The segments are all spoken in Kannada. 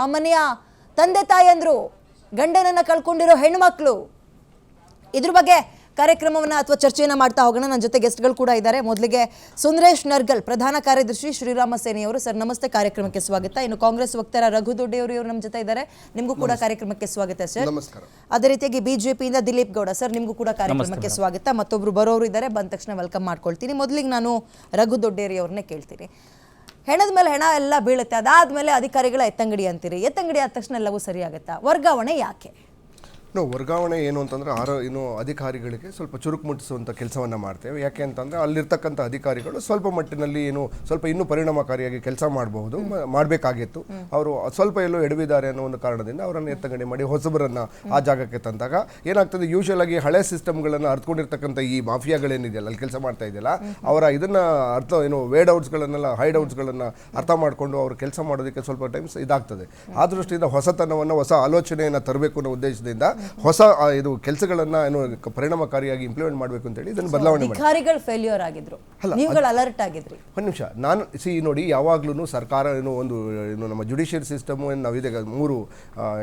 ಆ ಮನೆಯ ತಂದೆ ತಾಯಂದರು ಗಂಡನನ್ನ ಕಳ್ಕೊಂಡಿರೋ ಹೆಣ್ಮಕ್ಳು. ಇದ್ರ ಬಗ್ಗೆ ಕಾರ್ಯಕ್ರಮವನ್ನ ಅಥವಾ ಚರ್ಚೆಯನ್ನು ಮಾಡ್ತಾ ಹೋಗೋಣ. ನನ್ನ ಜೊತೆ ಗೆಸ್ಟ್ಗಳು ಕೂಡ ಇದ್ದಾರೆ. ಮೊದಲಿಗೆ ಸುಂದರೇಶ್ ನರ್ಗಲ್ ಪ್ರಧಾನ ಕಾರ್ಯದರ್ಶಿ ಶ್ರೀರಾಮ ಸೇನೆಯವರು ಸರ್ ನಮಸ್ತೆ. ಕಾರ್ಯಕ್ರಮಕ್ಕೆ ಸ್ವಾಗತ. ಇನ್ನು ಕಾಂಗ್ರೆಸ್ ವಕ್ತಾರ ರಘು ದೊಡ್ಡೆಯವರು ಇವರು ನಮ್ಮ ಜೊತೆ ಇದ್ದಾರೆ. ನಿಮಗೂ ಕೂಡ ಕಾರ್ಯಕ್ರಮಕ್ಕೆ ಸ್ವಾಗತ ಸರ್ ನಮಸ್ಕಾರ. ಅದೇ ರೀತಿಯಾಗಿ ಬಿಜೆಪಿಯಿಂದ ದಿಲೀಪ್ ಗೌಡ ಸರ್ ನಿಮಗೂ ಕೂಡ ಕಾರ್ಯಕ್ರಮಕ್ಕೆ ಸ್ವಾಗತ. ಮತ್ತೊಬ್ರು ಬರೋರು ಇದ್ದಾರೆ. ಬಂದ ತಕ್ಷಣ ವೆಲ್ಕಮ್ ಮಾಡ್ಕೊಳ್ತೀನಿ. ಮೊದಲಿಗೆ ನಾನು ರಘು ದೊಡ್ಡೇರಿ ಅವ್ರನ್ನೇ ಕೇಳ್ತೀನಿ. ಹೆಣದ ಮೇಲೆ ಹೆಣ ಎಲ್ಲ ಬೀಳುತ್ತೆ, ಅದಾದ್ಮೇಲೆ ಅಧಿಕಾರಿಗಳ ಎತ್ತಂಗಡಿ ಅಂತೀರಿ. ಎತ್ತಂಗಡಿ ಆದ ತಕ್ಷಣ ಎಲ್ಲವೂ ಸರಿಯಾಗುತ್ತಾ? ವರ್ಗಾವಣೆ ಯಾಕೆ? ನಾವು ವರ್ಗಾವಣೆ ಏನು ಅಂತಂದ್ರೆ ಆರೋ ಏನು ಅಧಿಕಾರಿಗಳಿಗೆ ಸ್ವಲ್ಪ ಚುರುಕು ಮುಟ್ಟಿಸುವಂಥ ಕೆಲಸವನ್ನು ಮಾಡ್ತೇವೆ. ಯಾಕೆ ಅಂತಂದರೆ ಅಲ್ಲಿರ್ತಕ್ಕಂಥ ಅಧಿಕಾರಿಗಳು ಸ್ವಲ್ಪ ಮಟ್ಟಿನಲ್ಲಿ ಏನು ಸ್ವಲ್ಪ ಇನ್ನೂ ಪರಿಣಾಮಕಾರಿಯಾಗಿ ಕೆಲಸ ಮಾಡಬಹುದು ಮಾಡಬೇಕಾಗಿತ್ತು. ಅವರು ಸ್ವಲ್ಪ ಎಲ್ಲೋ ಎಡವಿದ್ದಾರೆ ಅನ್ನೋ ಒಂದು ಕಾರಣದಿಂದ ಅವರನ್ನು ಎತ್ತಂಗಡಿ ಮಾಡಿ ಹೊಸಬರನ್ನು ಆ ಜಾಗಕ್ಕೆ ತಂದಾಗ ಏನಾಗ್ತದೆ ಯೂಶುವಲ್ ಆಗಿ ಹಳೆ ಸಿಸ್ಟಮ್ಗಳನ್ನು ಅರ್ಥಕೊಂಡಿರ್ತಕ್ಕಂಥ ಈ ಮಾಫಿಯಾಗಳೇನಿದೆಯಲ್ಲ ಅಲ್ಲಿ ಕೆಲಸ ಮಾಡ್ತಾ ಇದೆಯಲ್ಲ, ಅವರ ಇದನ್ನು ಅರ್ಥ ಏನು ವೇಡ್ ಹೈಡೌಟ್ಸ್ಗಳನ್ನು ಅರ್ಥ ಮಾಡಿಕೊಂಡು ಅವರು ಕೆಲಸ ಮಾಡೋದಕ್ಕೆ ಸ್ವಲ್ಪ ಟೈಮ್ಸ್ ಇದಾಗ್ತದೆ. ಆ ದೃಷ್ಟಿಯಿಂದ ಹೊಸತನವನ್ನು, ಹೊಸ ಆಲೋಚನೆಯನ್ನು ತರಬೇಕು ಅನ್ನೋ ಉದ್ದೇಶದಿಂದ ಹೊಸ ಇದು ಕೆಲಸಗಳನ್ನು ಏನು ಪರಿಣಾಮಕಾರಿಯಾಗಿ ಇಂಪ್ಲಿಮೆಂಟ್ ಮಾಡಬೇಕು ಅಂತೇಳಿ ಇದನ್ನು ಬದಲಾವಣೆ ಮಾಡಿ ಅಧಿಕಾರಿಗಳು ಫೇಲ್ಯೂರ್ ಆಗಿದ್ರು. ನೀವುಗಳು ಅಲರ್ಟ್ ಆಗಿದ್ರಿ. ಒಂದು ನಿಮಿಷ. ನಾನು ಸಿ ನೋಡಿ ಯಾವಾಗ್ಲೂ ಸರ್ಕಾರ ಏನು ಒಂದು ಏನು ನಮ್ಮ ಜುಡಿಷಿಯಲ್ ಸಿಸ್ಟಮು ಏನು ನಾವಿದೆ ಮೂರು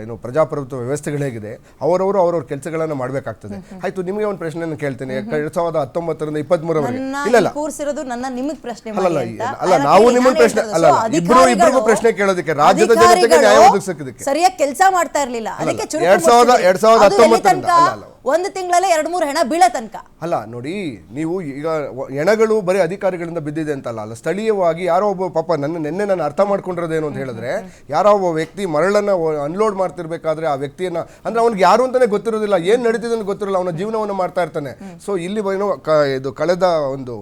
ಏನು ಪ್ರಜಾಪ್ರಭುತ್ವ ವ್ಯವಸ್ಥೆಗಳು ಹೇಗಿದೆ ಅವರವರು ಅವರವ್ರ ಕೆಲಸಗಳನ್ನು ಮಾಡಬೇಕಾಗ್ತದೆ. ಆಯ್ತು ನಿಮಗೆ ಒಂದು ಪ್ರಶ್ನೆಯನ್ನು ಕೇಳ್ತೇನೆ. ಎರಡ್ ಸಾವಿರದ ಹತ್ತೊಂಬತ್ತರಿಂದ ಇಪ್ಪತ್ತ್ಮೂರವರೆಗೆ ನನ್ನ ಇಲ್ಲ ಇಲ್ಲ. ಇಲ್ಲಿ ನನ್ನ ನಿಮಗೆ ಪ್ರಶ್ನೆ ಅಲ್ಲ ಅಲ್ಲ ನಾವು ನಿಮ್ಮ ಪ್ರಶ್ನೆ. ಅಲ್ಲ ಇಬ್ರು ಇಬ್ರಿಗೂ ಪ್ರಶ್ನೆ ಕೇಳೋದಕ್ಕೆ ರಾಜ್ಯದ ಜನತೆಗೆ ನ್ಯಾಯ ಒದಗಿಸೋದಕ್ಕೆ ಸರಿಯಾಗಿ ಕೆಲಸ ಮಾಡ್ತಾ ಇರಲಿಲ್ಲ. ಅದಕ್ಕೆ ಎರಡ್ ಸಾವಿರದ- ಎರಡ್ ಸಾವಿರದ ಹತ್ತೊಂಬತ್ತರಿಂದ, ಅಲ್ಲ, ಅಲ್ಲ. ಒಂದು ತಿಂಗಳಲ್ಲೇ ಎರಡು ಮೂರು ಹೆಣ ಬೀಳ ತನಕ. ಅಲ್ಲ ನೋಡಿ ನೀವು ಈಗ ಹೆಣಗಳು ಬರೀ ಅಧಿಕಾರಿಗಳಿಂದ ಬಿದ್ದಿದೆ ಅಂತಲ್ಲ ಅಲ್ಲ ಸ್ಥಳೀಯವಾಗಿ ಯಾರೋ ಒಬ್ಬ ಪಾಪ ನನ್ನ ನಿನ್ನೆ ನಾನು ಅರ್ಥ ಮಾಡ್ಕೊಂಡಿರೋದೇನು ಅಂತ ಹೇಳಿದ್ರೆ ಯಾರೋ ಒಬ್ಬ ವ್ಯಕ್ತಿ ಮರಳನ್ನ ಅನ್ಲೋಡ್ ಮಾಡ್ತಿರ್ಬೇಕಾದ್ರೆ ಆ ವ್ಯಕ್ತಿಯನ್ನ ಅಂದ್ರೆ ಅವ್ನಿಗೆ ಯಾರು ಅಂತಾನೆ ಗೊತ್ತಿರೋದಿಲ್ಲ ಏನು ನಡೀತಿದೆ ಅಂತ ಗೊತ್ತಿರಲ್ಲ ಅವನ ಜೀವನವನ್ನು ಮಾಡ್ತಾ ಇರ್ತಾನೆ. ಸೊ ಇಲ್ಲಿ ಏನೋ ಇದು ಕಳೆದ ಒಂದು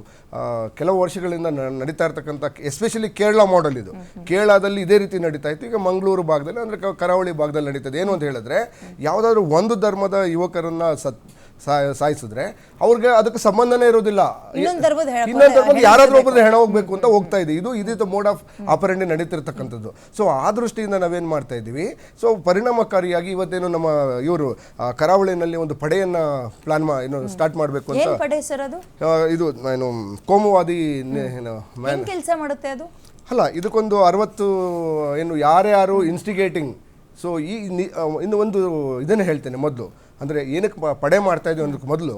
ಕೆಲವು ವರ್ಷಗಳಿಂದ ನಡೀತಾ ಇರ್ತಕ್ಕಂಥ ಎಸ್ಪೆಷಲಿ ಕೇರಳ ಮಾಡೆಲ್ ಇದು. ಕೇರಳದಲ್ಲಿ ಇದೇ ರೀತಿ ನಡೀತಾ ಇತ್ತು. ಈಗ ಮಂಗಳೂರು ಭಾಗದಲ್ಲಿ, ಅಂದರೆ ಕರಾವಳಿ ಭಾಗದಲ್ಲಿ ನಡೀತದೆ. ಏನು ಅಂತ ಹೇಳಿದ್ರೆ, ಯಾವುದಾದ್ರೂ ಒಂದು ಧರ್ಮದ ಯುವಕರನ್ನ ಸತ್ ಸಾಯ- ಸಾಯಿಸಿದ್ರೆ ಅವ್ರಿಗೆ ಅದಕ್ಕೆ ಸಂಬಂಧನೇ ಇರೋದಿಲ್ಲ ಇನ್ನೊಂದ್ ಧರ್ಮದ ಹೆಣ- ಇನ್ನೊಂದು ಧರ್ಮದ ಯಾರಾದ್ರೂ ಒಬ್ಬರು ಹೆಣ ಹೋಗ್ಬೇಕು ಅಂತ ಹೋಗ್ತಾ ಇದೆ. ಇದು ಇದು ಮೋಡ್ ಆಫ್ ಆಪರೆಂಡಿ ನಡೀತಿರ್ತಕ್ಕಂಥದ್ದು. ಸೊ ಆ ದೃಷ್ಟಿಯಿಂದ ನಾವೇನ್ ಮಾಡ್ತಾ ಇದ್ದೀವಿ? ಸೊ ಪರಿಣಾಮಕಾರಿಯಾಗಿ ಇವತ್ತೇನು ನಮ್ಮ ಇವರು ಕರಾವಳಿನಲ್ಲಿ ಒಂದು ಪಡೆಯನ್ನ ಪ್ಲಾನ್ ಮಾ ಏನು ಸ್ಟಾರ್ಟ್ ಮಾಡಬೇಕು ಅಂತ ಏನ್ ಪಡೆ ಸರ್ ಅದು? ಆ, ಇದು ಏನು ಕೋಮುವಾದಿ ನೆ- ಏನು ಏನ್ ಕೆಲಸ ಮಾಡುತ್ತೆ ಅದು? ಅಲ್ಲ ಇದಕ್ಕೊಂದು ಅರವತ್ತು ಏನು ಯಾರ್ಯಾರು ಇನ್ಸ್ಟಿಗೇಟಿಂಗ್ ಸೊ ಈ ಇನ್ನು ಒಂದು ಇದನ್ನು ಹೇಳ್ತೇನೆ ಮೊದಲು. ಅಂದರೆ ಏನಕ್ಕೆ ಪಡೆ ಮಾಡ್ತಾ ಇದ್ದೀವಿ ಅನ್ನೋದಕ್ಕೆ ಮೊದಲು,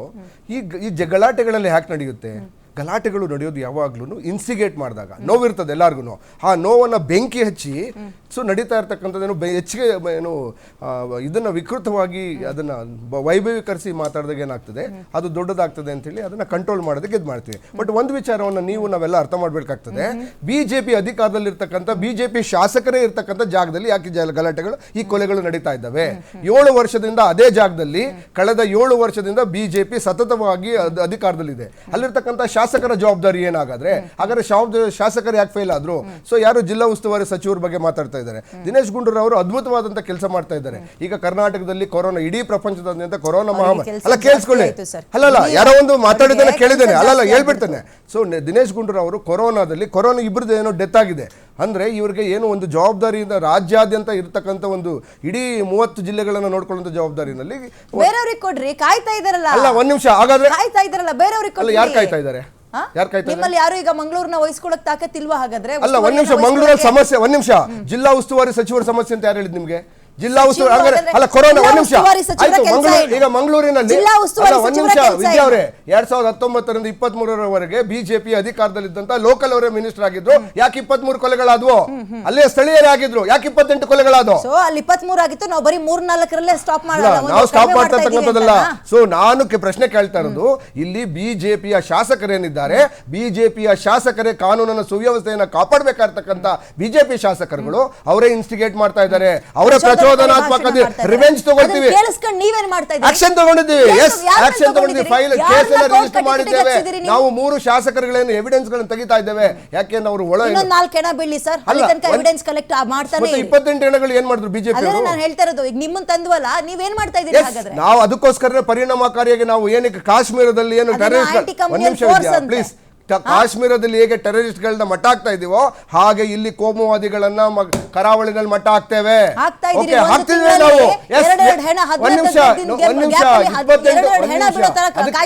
ಈ ಈ ಜಗಳಾಟಗಳಲ್ಲಿ ಹ್ಯಾಕ್ ನಡೆಯುತ್ತೆ. ಗಲಾಟೆಗಳು ನಡೆಯೋದು ಯಾವಾಗ್ಲೂ ಇನ್ಸಿಗೇಟ್ ಮಾಡಿದಾಗ. ನೋವಿರ್ತದೆ ಎಲ್ಲಾರ್ಗು ಆ ನೋವನ್ನು ಬೆಂಕಿ ಹಚ್ಚಿ, ಸೊ ನಡೀತಾ ಇರ್ತಕ್ಕಂಥದ್ದೇನು ಬೆ ಹೆಚ್ಚಿಗೆ ಏನು ಇದನ್ನ ವಿಕೃತವಾಗಿ ಅದನ್ನ ವೈಭವೀಕರಿಸಿ ಮಾತಾಡಿದಾಗ ಏನಾಗ್ತದೆ? ಅದು ದೊಡ್ಡದಾಗ್ತದೆ ಅಂತೇಳಿ ಅದನ್ನ ಕಂಟ್ರೋಲ್ ಮಾಡೋದಕ್ಕೆ ಇದು ಮಾಡ್ತೀವಿ. ಬಟ್ ಒಂದು ವಿಚಾರವನ್ನು ನೀವು ನಾವೆಲ್ಲ ಅರ್ಥ ಮಾಡಬೇಕಾಗ್ತದೆ ಬಿಜೆಪಿ ಅಧಿಕಾರದಲ್ಲಿರ್ತಕ್ಕಂಥ, ಬಿಜೆಪಿ ಶಾಸಕರೇ ಇರ್ತಕ್ಕಂಥ ಜಾಗದಲ್ಲಿ ಯಾಕೆ ಗಲಾಟೆಗಳು, ಈ ಕೊಲೆಗಳು ನಡೀತಾ ಇದ್ದಾವೆ? ಏಳು ವರ್ಷದಿಂದ ಅದೇ ಜಾಗದಲ್ಲಿ, ಕಳೆದ ಏಳು ವರ್ಷದಿಂದ ಬಿಜೆಪಿ ಸತತವಾಗಿ ಅದ್- ಅಧಿಕಾರದಲ್ಲಿದೆ. ಅಲ್ಲಿರ್ತಕ್ಕಂಥ ಶಾಸಕರ ಜವಾಬ್ದಾರಿ ಏನಾಗಾದ್ರೆ ಹಾಗಾದ್ರೆ ಶಾಸಕರು ಯಾಕೆ ಫೇಲ್ ಆದ್ರು? ಸೊ ಯಾರು ಜಿಲ್ಲಾ ಉಸ್ತುವಾರಿ ಸಚಿವರ ಬಗ್ಗೆ ಮಾತಾಡ್ತಾ ಇದ್ದಾರೆ. ದಿನೇಶ್ ಗುಂಡೂರಾವ್ ಅವರು ಅದ್ಭುತವಾದಂತ ಕೆಲಸ ಮಾಡ್ತಾ ಇದ್ದಾರೆ. ಈಗ ಕರ್ನಾಟಕದಲ್ಲಿ ಕೊರೋನಾ ಇಡೀ ಪ್ರಪಂಚದಾದ್ಯಂತ ಕೊರೋನಾ ಮಹಾಮಾರಿ ಅಲ್ಲ ಕೇಳಿಸ್ಕೊಳ್ಳಿ. ಅಲ್ಲಲ್ಲ ಯಾರೋ ಒಂದು ಮಾತಾಡಿದ್ದೇನೆ ಕೇಳಿದ್ದೇನೆ ಅಲ್ಲಲ್ಲ ಹೇಳ್ಬಿಡ್ತೇನೆ. ಸೊ ದಿನೇಶ್ ಗುಂಡೂರಾವ್ ಅವರು ಕೊರೋನಾದಲ್ಲಿ ಕೊರೋನಾ ಇಬ್ಬರದ್ದು ಏನೋ ಡೆತ್ ಆಗಿದೆ. ಅಂದ್ರೆ ಇವರಿಗೆ ಏನು ಒಂದು ಜವಾಬ್ದಾರಿಯಿಂದ ರಾಜ್ಯಾದ್ಯಂತ ಇರತಕ್ಕಂಥ ಒಂದು ಇಡೀ ಮೂವತ್ತು ಜಿಲ್ಲೆಗಳನ್ನು ನೋಡ್ಕೊಳ್ಳುವಂತ ಜವಾಬ್ದಾರಿನಲ್ಲಿ ಬೇರೆಯವ್ರಿಗೆ ಕೊಡ್ರಿ ಕಾಯ್ತಾ ಇದಾರಲ್ಲ ಅಲ್ಲ ಒಂದ್ ನಿಮಿಷ ಹಾಗಾದ್ರೆ ಕಾಯ್ತಾ ಇದಾರಲ್ಲ ಬೇರೆಯವ್ರಿಗೆ ಯಾರು ಕಾಯ್ತಾ ಇದ್ದಾರೆ? ನಿಮ್ಮಲ್ಲಿ ಯಾರು ಈಗ ಮಂಗಳೂರಿನ ವಹಿಸ್ಕೊಳಕ್ ತಾಕತ್ತಿಲ್ವಾ ಹಾಗಾದ್ರೆ? ಅಲ್ಲ ಒಂದ್ ನಿಮಿಷ ಮಂಗಳೂರಲ್ಲಿ ಸಮಸ್ಯೆ ಒಂದ್ ನಿಮಿಷ. ಜಿಲ್ಲಾ ಉಸ್ತುವಾರಿ ಸಚಿವರ ಸಮಸ್ಯೆ ಅಂತ ಯಾರು ಹೇಳಿದ್ ನಿಮ್ಗೆ? ಜಿಲ್ಲಾ ಉಸ್ತುವಾರಿ ಅಲ್ಲ ಕೊರೋನಾ ಒಂದ್ ನಿಮಿಷ. ಆಯ್ತು ಮಂಗಳೂರು ಈಗ ಮಂಗಳೂರಿನಲ್ಲಿ ಒಂದ್ ನಿಮಿಷ. ವಿದ್ಯಾ? ಅವರೇ ಎರಡ್ ಸಾವಿರದ ಹತ್ತೊಂಬತ್ತರಿಂದ ಇಪ್ಪತ್ತ್ ಮೂರರವರೆಗೆ ಬಿಜೆಪಿ ಅಧಿಕಾರದಲ್ಲಿದ್ದಂತ ಲೋಕಲ್ ಅವರೇ ಮಿನಿಸ್ಟರ್ ಆಗಿದ್ರು. ಯಾಕೆ ಇಪ್ಪತ್ತ್ ಮೂರು ಕೊಲೆಗಳಾದ್ವು ಅಲ್ಲೇ ಸ್ಥಳೀಯರೇ ಆಗಿದ್ರು. ಯಾಕೆ ಇಪ್ಪತ್ತೆಂಟು ಕೊಲೆಗಳಾದವು? ಸೊ ಅಲ್ಲಿ ಇಪ್ಪತ್ತ್ ಆಗಿತ್ತು. ನಾವು ಬರೀ ಮೂರ್ ನಾಲ್ಕರಲ್ಲೇ ಸ್ಟಾಪ್ ಮಾಡಲ್ಲ ನಾವು ಸ್ಟಾಪ್ ಮಾಡ್ತಾ ಇರ್ತಕ್ಕಂಥದ್ದಲ್ಲ ಸೊ ನಾನು ಪ್ರಶ್ನೆ ಕೇಳ್ತಾ ಇರೋದು ಇಲ್ಲಿ ಬಿಜೆಪಿಯ ಶಾಸಕರೇನಿದ್ದಾರೆ? ಬಿಜೆಪಿಯ ಶಾಸಕರೇ ಕಾನೂನನ್ನ ಸುವ್ಯವಸ್ಥೆಯನ್ನ ಕಾಪಾಡಬೇಕಾಗಿರ್ತಕ್ಕಂಥ ಬಿಜೆಪಿ ಶಾಸಕರುಗಳು ಅವರೇ ಇನ್ಸ್ಟಿಗೇಟ್ ಮಾಡ್ತಾ ಇದ್ದಾರೆ. ಅವರೇ ಪ್ರಚೋದನಾತ್ಮಕ ಮಾಡ್ತಾ ರಿವೆಂಜ್ ತಗೊಳ್ತೀವಿ? ಆಕ್ಷನ್ ತಗೊಂಡಿದ್ದೀವಿ. ಎಸ್ ಆಕ್ಷನ್ ತಗೊಂಡಿದ್ದೀವಿ. ಫೈಲ್ ಕೇಸ್ ಎಲ್ಲ ರಿಜಿಸ್ಟರ್ ಮಾಡಿದ್ದೇವೆ. ನಾವು? ಮೂರು ಶಾಸಕರುಗಳೇನು ಎವಿಡೆನ್ಸ್ಗಳನ್ನು ತೆಗಿತಾ ಇದ್ದೇವೆ. ಯಾಕೆಂದ್ರೆ ಅವರು ಒಳ ನಾಲ್ಕು ಹೆಣ ಬೀಳಿ ಸರ್ ಅಲ್ಲಿ ಅಲ್ಲ, ತನಕ ಎವಿಡೆನ್ಸ್ ಕಲೆಕ್ಟ್ ಮಾಡ್ತಾನೆ. ಇಪ್ಪತ್ತೆಂಟು ಹೆಣಗಳು ಏನ್ ಮಾಡಿದ್ರು ಬಿಜೆಪಿ ನಾನು ಹೇಳ್ತಾ ಇರೋದು ಈಗ ನಿಮ್ಮನ್ ತಂದ್ವಲ್ಲ ನೀವೇನ್ ಮಾಡ್ತಾ ಇದ್ದೀರಿ ಹಾಗಾದ್ರೆ? ನಾವು ಅದಕ್ಕೋಸ್ಕರ ಪರಿಣಾಮಕಾರಿಯಾಗಿ ನಾವು ಏನಕ್ಕೆ ಕಾಶ್ಮೀರದಲ್ಲಿ ಏನು ಟೆರರಿಸ್ಟ್ ಒಂದ್ ನಿಮಿಷ. ಪ್ಲೀಸ್ ಕಾಶ್ಮೀರದಲ್ಲಿ ಹೇಗೆ ಟೆರರಿಸ್ಟ್ಗಳನ್ನ ಮಟ್ಟ ಹಾಕ್ತಾ ಇದೀವೋ ಹಾಗೆ ಇಲ್ಲಿ ಕೋಮುವಾದಿಗಳನ್ನ ಕರಾವಳಿನಲ್ಲಿ ಮಟ್ಟ ಹಾಕ್ತೇವೆ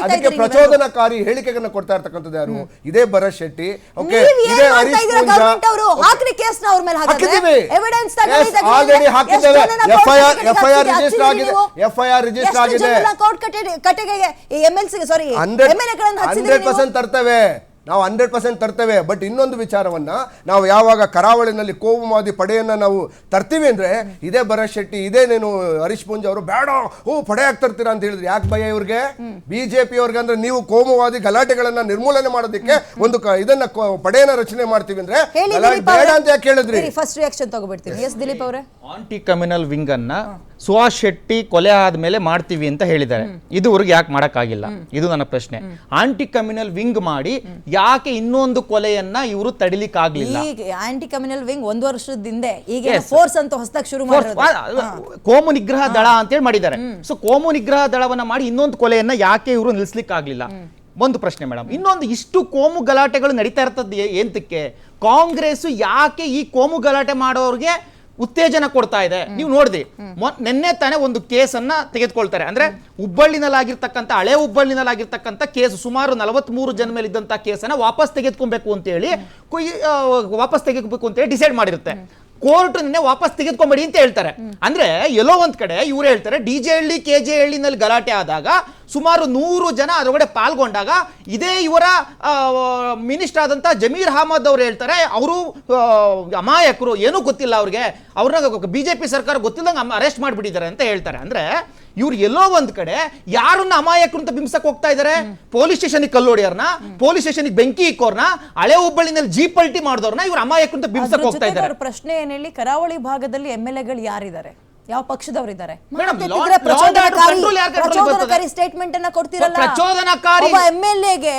ಅದಕ್ಕೆ- ಪ್ರಚೋದನಕಾರಿ ಹೇಳಿಕೆಗಳನ್ನ ಕೊಡ್ತಾ ಇರ್ತಕ್ಕಂಥದ್ದು ಯಾರು? ಇದೇ ಭರತ್ ಶೆಟ್ಟಿ. ಓಕೆ ಇದೇ ಹಾಗಾದ್ರೆ. ಹಾಕಿದ್ದೀವಿ. Evidence ತಗೊಳ್ಳಿ, Yes, ತಗೊಳ್ಳಿ. already ಹಾಕಿದ್ದೇವೆ. ಎಷ್ಟು ಜನ F I R F I R register ಆಗಿದೆ. ನೀವು? ಎಫ್ ಐ ಆರ್ ರಿಜಿಸ್ಟರ್ ಆಗಿದೆ. ಕಟ್ಟೆಗೆ ಎಂ ಎಲ್ ಸಿ ಸಾರಿ ಹಂಡ್ರೆಡ್ ಪರ್ಸೆಂಟ್ ತರ್ತೇವೆ. ನಾವು ಹಂಡ್ರೆಡ್ ಪರ್ಸೆಂಟ್ ತರ್ತೇವೆ. ಬಟ್ ಇನ್ನೊಂದು ವಿಚಾರವನ್ನು ನಾವು ಯಾವಾಗ ಕರಾವಳಿನಲ್ಲಿ ಕೋಮುವಾದಿ ಪಡೆಯನ್ನ ನಾವು ತರ್ತೀವಿ ಅಂದ್ರೆ ಇದೇ ಭರತ್ ಶೆಟ್ಟಿ ಇದೇ ನೀನು ಹರೀಶ್ ಪುಂಜ್ ಅವರು ಬೇಡ ಹೂ ಪಡೆ ಯಾಕೆ ತರ್ತೀರ? ಅಂತ ಹೇಳಿದ್ರೆ. ಯಾಕೆ ಭಯ ಇವ್ರಿಗೆ? ಬಿ ಜೆ ಪಿ ಅವ್ರಿಗೆ ಅಂದ್ರೆ ನೀವು ಕೋಮುವಾದಿ ಗಲಾಟೆಗಳನ್ನ ನಿರ್ಮೂಲನೆ ಮಾಡೋದಕ್ಕೆ ಒಂದು ಕ- ಇದನ್ನ ಕೊ- ಪಡೆಯನ್ನ ರಚನೆ ಮಾಡ್ತೀವಿ ಅಂದ್ರೆ ಬೇಡ ಅಂತ ಯಾಕೆ ಹೇಳಿದ್ರಿ? ಫಸ್ಟ್ ರಿಯಾಕ್ಷನ್ ತಗೋಬಿಡ್ತೀವಿ ಎಸ್ ದಿಲೀಪ್ ಅವರೇ. ಆಂಟಿ ಕಮ್ಯುನಲ್ ವಿಂಗ್ ಅನ್ನ ಸುಹಾಸ್ ಶೆಟ್ಟಿ ಕೊಲೆ ಆದ್ಮೇಲೆ ಮಾಡ್ತೀವಿ ಅಂತ ಹೇಳಿದ್ದಾರೆ. ಇದುವರೆಗೆ ಯಾಕೆ ಮಾಡೋಕ್ಕಾಗಿಲ್ಲ? ಇದು ನನ್ನ ಪ್ರಶ್ನೆ. ಆಂಟಿ ಕಮ್ಯುನಲ್ ವಿಂಗ್ ಮಾಡಿ ಯಾಕೆ ಇನ್ನೊಂದು ಕೊಲೆಯನ್ನ ಇವರು ತಡಿಲಿಕ್ಕಾಗ್ಲಿಲ್ಲ? ಈಗ ಆಂಟಿ ಕಮ್ಯುನಲ್ ವಿಂಗ್ ಒಂದು ವರ್ಷದ ಹಿಂದೆ ಈಗ ಫೋರ್ಸ್ ಅಂತ ಹೊಸದಾಗಿ ಶುರು ಕೋಮು ನಿಗ್ರಹ ದಳ ಅಂತೇಳಿ ಮಾಡಿದ್ದಾರೆ. ಸೊ ಕೋಮು ನಿಗ್ರಹ ದಳವನ್ನ ಮಾಡಿ ಇನ್ನೊಂದು ಕೊಲೆಯನ್ನ ಯಾಕೆ ಇವರು ನಿಲ್ಲಿಸ್ಲಿಕ್ಕಾಗ್ಲಿಲ್ಲ ಒಂದು ಪ್ರಶ್ನೆ ಮೇಡಮ್. ಇನ್ನೊಂದು ಇಷ್ಟು ಕೋಮು ಗಲಾಟೆಗಳು ನಡೀತಾ ಇರ್ತದೆ ಎಂತಕ್ಕೆ ಏಂತಕ್ಕೆ? ಕಾಂಗ್ರೆಸ್ ಯಾಕೆ ಈ ಕೋಮು ಗಲಾಟೆ ಮಾಡೋರಿಗೆ ಉತ್ತೇಜನ ಕೊಡ್ತಾ ಇದೆ. ನೀವು ನೋಡಿದ್ರಿ ನಿನ್ನೆ ತಾನೇ ಒಂದು ಕೇಸನ್ನ ತೆಗೆದುಕೊಳ್ತಾರೆ. ಅಂದ್ರೆ ಹುಬ್ಬಳ್ಳಿನಲ್ಲಾಗಿರ್ತಕ್ಕಂಥ ಹಳೆ ಹುಬ್ಬಳ್ಳಿನಲ್ಲಾಗಿರ್ತಕ್ಕಂಥ ಕೇಸ್ ಸುಮಾರು ನಲವತ್ಮೂರು ಜನ ಮೇಲೆ ಇದ್ದಂಥ ಕೇಸನ್ನ ವಾಪಸ್ ತೆಗೆದುಕೊಬೇಕು ಅಂತ ಹೇಳಿ ವಾಪಸ್ ವಾಪಸ್ ಅಂತ ಹೇಳಿ ಡಿಸೈಡ್ ಮಾಡಿರುತ್ತೆ. ಕೋರ್ಟ್ ನಿನ್ನೆ ವಾಪಸ್ ತೆಗೆದುಕೊಂಬೇಡಿ ಅಂತ ಹೇಳ್ತಾರೆ. ಅಂದ್ರೆ ಎಲ್ಲೋ ಒಂದ್ ಕಡೆ ಇವ್ರು ಹೇಳ್ತಾರೆ D J Halli K J ಹಳ್ಳಿನಲ್ಲಿ ಗಲಾಟೆ ಆದಾಗ ಸುಮಾರು ನೂರು ಜನ ಅದರೊಳಗಡೆ ಪಾಲ್ಗೊಂಡಾಗ ಇದೇ ಇವರ ಮಿನಿಸ್ಟರ್ ಆದಂತ ಜಮೀರ್ ಅಹಮದ್ ಅವರು ಹೇಳ್ತಾರೆ ಅವರು ಅಮಾಯಕರು ಏನೂ ಗೊತ್ತಿಲ್ಲ ಅವ್ರಿಗೆ. ಅವ್ರನ್ನ ಬಿಜೆಪಿ ಸರ್ಕಾರ ಗೊತ್ತಿಲ್ಲದಂಗೆ ಅರೆಸ್ಟ್ ಮಾಡಿಬಿಟ್ಟಿದ್ದಾರೆ ಅಂತ ಹೇಳ್ತಾರೆ. ಅಂದ್ರೆ ಇವ್ರು ಎಲ್ಲೋ ಒಂದ್ ಕಡೆ ಯಾರನ್ನ ಅಮಾಯಕರು ಅಂತ ಬಿಂಬಿಸಕ್ ಹೋಗ್ತಾ ಇದ್ದಾರೆ ಪೊಲೀಸ್ ಸ್ಟೇಷನ್ ಕಲ್ಲೋಡಿಯರ್ನ ಪೊಲೀಸ್ ಸ್ಟೇಷನ್ ಬೆಂಕಿ ಇಕ್ಕೋರ್ನ ಹಳೆ ಹುಬ್ಬಳ್ಳಿನಲ್ಲಿ ಜೀಪ್ ಪಲ್ಟಿ ಮಾಡಿದವ್ರನ್ನ ಇವ್ರು ಅಮಾಯಕರು ಅಂತ ಬಿಂಬಿಸಕ್ ಹೋಗ್ತಾ ಇದ್ದಾರೆ ಪ್ರಶ್ನೆ ಏನ್ ಹೇಳಿ ಕರಾವಳಿ ಭಾಗದಲ್ಲಿ ಎಂ ಎಲ್ ಎಗಳು ಯಾರಿದ್ದಾರೆ? ಯಾವ ಪಕ್ಷದವರಿದ್ದಾರೆ ಪ್ರಚೋದನಕಾರಿ? ಸ್ಟೇಟ್ಮೆಂಟ್ ಅನ್ನ ಕೊಡ್ತಿರಲ್ಲ? ಪ್ರಚೋದನಕಾರಿ- ಒಬ್ಬ ಎಂ ಎಲ್ ಎಗೆ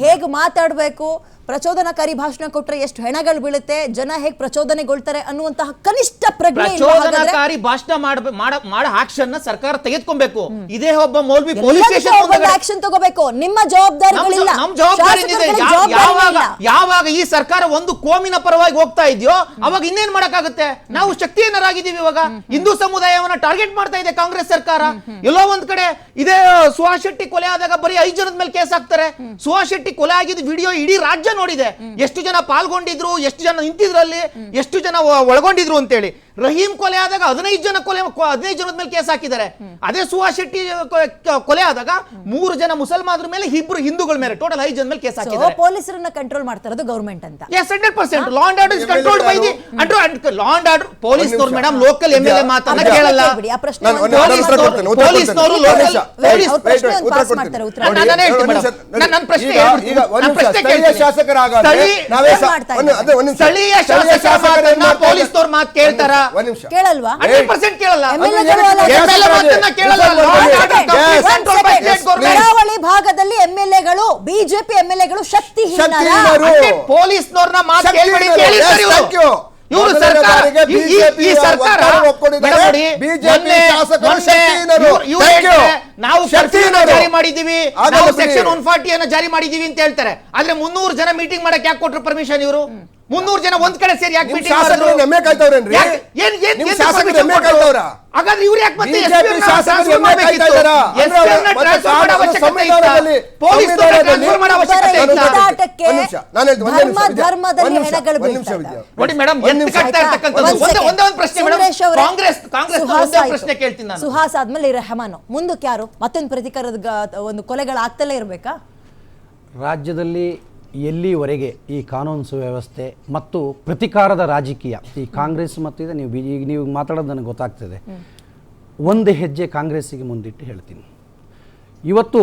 ಹೇಗ್ ಮಾತಾಡ್ಬೇಕು? ಪ್ರಚೋದನಕಾರಿ ಭಾಷಣ ಕೊಟ್ಟರೆ ಎಷ್ಟು ಹೆಣಗಳು ಬೀಳುತ್ತೆ? ಜನ ಹೇಗೆ ಪ್ರಚೋದನೆಗೊಳ್ತಾರೆ ಅನ್ನುವಂತಹ ಕನಿಷ್ಠ ಪ್ರಜ್ಞೆ ಇಲ್ವಾ ಹಾಗಾದ್ರೆ? ಪ್ರಚೋದನಕಾರಿ ಭಾಷಣ ಮಾಡ ಮಾಡ ಮಾಡ ಆಕ್ಷನ್ನ ಸರ್ಕಾರ ತೆಗೆದುಕೊಬೇಕು. ಇದೇ ಒಬ್ಬ ಮೌಲ್ವಿ ಪೊಲೀಸ್ ಎಲ್ಲದಕ್ಕೂ ಸ್ಟೇಷನ್ ಆಕ್ಷನ್ ತಗೋಬೇಕು. ನಿಮ್ಮ ಜವಾಬ್ದಾರಿಗಳಿಲ್ಲ. ನಮ್ ಜವಾಬ್ದಾರಿ ಏನಿದೆ? ಶಾಸಕರುಗಳಿಗೆ ಯಾ- ಯಾವಾಗ ಇಲ್ಲ. ಯಾವಾಗ ಈ ಸರ್ಕಾರ ಒಂದು ಕೋಮಿನ ಪರವಾಗಿ ಹೋಗ್ತಾ ಇದೆಯೋ ಅವಾಗ ಇನ್ನೇನ್ ಮಾಡಕ್ಕಾಗುತ್ತೆ? ನಾವು ಶಕ್ತಿಯನ್ನರಾಗಿದ್ದೀವಿ ಇವಾಗ. ಹಿಂದೂ ಸಮುದಾಯವನ್ನ ಟಾರ್ಗೆಟ್ ಮಾಡ್ತಾ ಇದೆ ಕಾಂಗ್ರೆಸ್ ಸರ್ಕಾರ. ಎಲ್ಲೋ ಒಂದ್ ಕಡೆ ಇದೇ ಸುಹಾಸ್ ಶೆಟ್ಟಿ ಕೊಲೆ ಆದಾಗ ಬರೀ ಐದು ಜನದ ಮೇಲೆ ಕೇಸ್ ಹಾಕ್ತಾರೆ. ಸುಹಾಸ್ ಶೆಟ್ಟಿ ಕೊಲೆ ಆಗಿದ್ದ ವಿಡಿಯೋ ಇಡೀ ರಾಜ್ಯ ನೋಡಿದೆ. ಎಷ್ಟು ಜನ ಪಾಲ್ಗೊಂಡಿದ್ರು ಎಷ್ಟು ಜನ ನಿಂತಿದ್ರಲ್ಲಿ ಎಷ್ಟು ಜನ ಒಳಗೊಂಡಿದ್ರು ಅಂತೇಳಿ. ರಹೀಂ ಕೊಲೆ ಆದಾಗ ಹದಿನೈದು ಜನ ಕೊಲೆ ಹದಿನೈದು ಜನದ ಮೇಲೆ ಕೇಸ್ ಹಾಕಿದ್ದಾರೆ. ಅದೇ ಸುಹಾಸ್ ಶೆಟ್ಟಿ ಕೊಲೆ ಆದಾಗ ಮೂರು ಜನ ಮುಸಲ್ಮಾನರ ಮೇಲೆ ಇಬ್ರು ಹಿಂದೂಗಳ ಮೇಲೆ ಟೋಟಲ್ ಐದು ಜನ ಮೇಲೆ ಕೇಸ್ ಹಾಕಿದ್ದಾರೆ. ಪೊಲೀಸರನ್ನ ಕಂಟ್ರೋಲ್ ಮಾಡ್ತಾ ಇರೋದು ಗೌರ್ಮೆಂಟ್ ಅಂತ. Yes hundred percent law and order is controlled by the and law and order ಪೊಲೀಸ್ನವ್ರು. Madam local M L A ಮಾತನ್ನ ಕೇಳಲ್ಲ. ಪೊಲೀಸ್ನವರು- ನಾನು- ನನ್ನ ಪ್ರಶ್ನೆ ನನ್ನ ಪ್ರಶ್ನೆ. ಸ್ಥಳೀಯ ಸ್ಥಳೀಯ ಶಾಸಕರ ಮಾಡ್ತಾ ಮಾತು ಕೇಳ್ತಾರಾ? ಒಂದು ನಿಮಿಷ. ಕೇಳಲ್ವಾ? ಹಂಡ್ರೆಡ್ ಪರ್ಸೆಂಟ್ ಕೇಳಲ್ಲ. MLA ಮಾತನ್ನ ಕೇಳಲ್ಲ. ಕರಾವಳಿ ಭಾಗದಲ್ಲಿ ಎಂಎಲ್ಎಗಳು ಎಲ್ ಎಗಳು ಬಿಜೆಪಿ ಎಂಎಲ್ಎಗಳು. ಅಂದ್ರೆ ಪೊಲೀಸ್ನವ್ರನ್ನ ಮಾತು ಶಕ್ತಿ ಕೇಳ್ಬೇಡಿ ಕೇಳಿ ಸರ್ ಇವರು. ಮೊದಲನೇ ಸರ್ಕಾರ ಈ- ಈ- ಈ ಸರ್ಕಾರ ಮೊನ್ನೆ- ಮೊನ್ನೆ. ಇವ್ರು- ಇವ್ರು. ಹೇಳ್ತಾರೆ, ನಾವು ಕರ್ಫ್ಯೂನ. ಜಾರಿ ಮಾಡಿದೀವಿ. ನಾವು ಸೆಕ್ಷನ್ ಒನ್ ಫಾರ್ಟಿಯನ್ನ ಜಾರಿ ಮಾಡಿದೀವಿ ಅಂತ ಹೇಳ್ತಾರೆ. ಆದ್ರೆ ಮುನ್ನೂರು ಜನ ಮೀಟಿಂಗ್ ಮಾಡಕ್ ಯಾಕೆ ಕೊಟ್ರು ಪರ್ಮಿಷನ್ ಇವರು? ಮುನ್ನೂರು ಜನ ಒಂದ್ ಕಡೆ ಸೇರಿ ಯಾಕೆ ನಿಮ್ ಶಾಸಕರು ಎಮ್ಮೆ ಕಾಯ್ತವ್ರೇನ್ರಿ? ನಿಮ್ ಶಾಸಕರು ಎಮ್ಮೆ ಕಾಯ್ತವ್ರ ಹಾಗಾದ್ರೆ ಇವ್ರು ಯಾಕೆ ಮತ್ತೆ BJP SPM ನ ಶಾಸಕರು transfer ಎಮ್ಮೆ ಕಾಯ್ತಾ ಇದ್ದಾರಾ? ಅಂದ್ರೆ SPM ನ ಮತ್ತೆ transfer ಮಾಡೋ ಸಾಲ- ಅವಶ್ಯಕತೆ ಸಂವಿಧಾನದಲ್ಲಿ- ಇತ್ತಾ? ಪೊಲೀಸ್ನವ್ರನ್ನ ಸಂವಿಧಾನದಲ್ಲಿ- transfer ಮಾಡೋ ಅವಶ್ಯಕತೆ ಒಬ್ಬರ ಇತ್ತಾ? ಕಿತ್ತಾಟಕ್ಕೆ ಒಂದ್ ನಿಮಿಷ, ನಾನು ಹೇಳ್ತೀನಿ, ಒಂದೇ ನಿಮಿಷ, ವಿದ್ಯಾ. ಧರ್ಮದಲ್ಲಿ ಒಂದ್ ನಿಮಿಷ, ಹೆಣಗಳು ಒಂದ್ ನಿಮಿಷ, ಬೀಳ್ತಾ ವಿದ್ಯಾ. ಇದ್ದಾವೆ. ನೋಡಿ ಮೇಡಮ್ ಒಂದ್ ಎತ್ತು ನಿಮಿಷ. ಕಟ್ತಾ? ಇರ್ತಕ್ಕಂಥದ್ದು ಒಂದ್ ಒಂದೇ ಒಂದೇ ಒಂದು ಪ್ರಶ್ನೆ ಮೇಡಮ್ ಸುರೇಶ್ ಅವರೇ, ಕಾಂಗ್ರೆಸ್ ಕಾಂಗ್ರೆಸ್ ಸುಹಾಸ್ ಒಂದೇ ಆಯ್ತು. ಪ್ರಶ್ನೆ ಕೇಳ್ತೀನಿ ನಾನು ಸುಹಾಸ್ ಆದ್ಮೇಲೆ ಈ ರೆಹಮಾನು ಮುಂದಕ್ಕೆ ಯಾರು ಮತ್ತೊಂದು ಪ್ರತಿಕಾರದ ಗ- ಒಂದು ಕೊಲೆಗಳಾಗ್ತಲೇ ಇರ್ಬೇಕಾ ರಾಜ್ಯದಲ್ಲಿ ಎಲ್ಲಿವರೆಗೆ ಈ ಕಾನೂನು ಸುವ್ಯವಸ್ಥೆ ಮತ್ತು ಪ್ರತಿಕಾರದ ರಾಜಕೀಯ ಈ ಕಾಂಗ್ರೆಸ್ ಮತ್ತು ಇದೆ ನೀವು ಈಗ ನೀವು ಮಾತಾಡೋದು ನನಗೆ ಗೊತ್ತಾಗ್ತದೆ. ಒಂದು ಹೆಜ್ಜೆ ಕಾಂಗ್ರೆಸ್ಸಿಗೆ ಮುಂದಿಟ್ಟು ಹೇಳ್ತೀನಿ. ಇವತ್ತು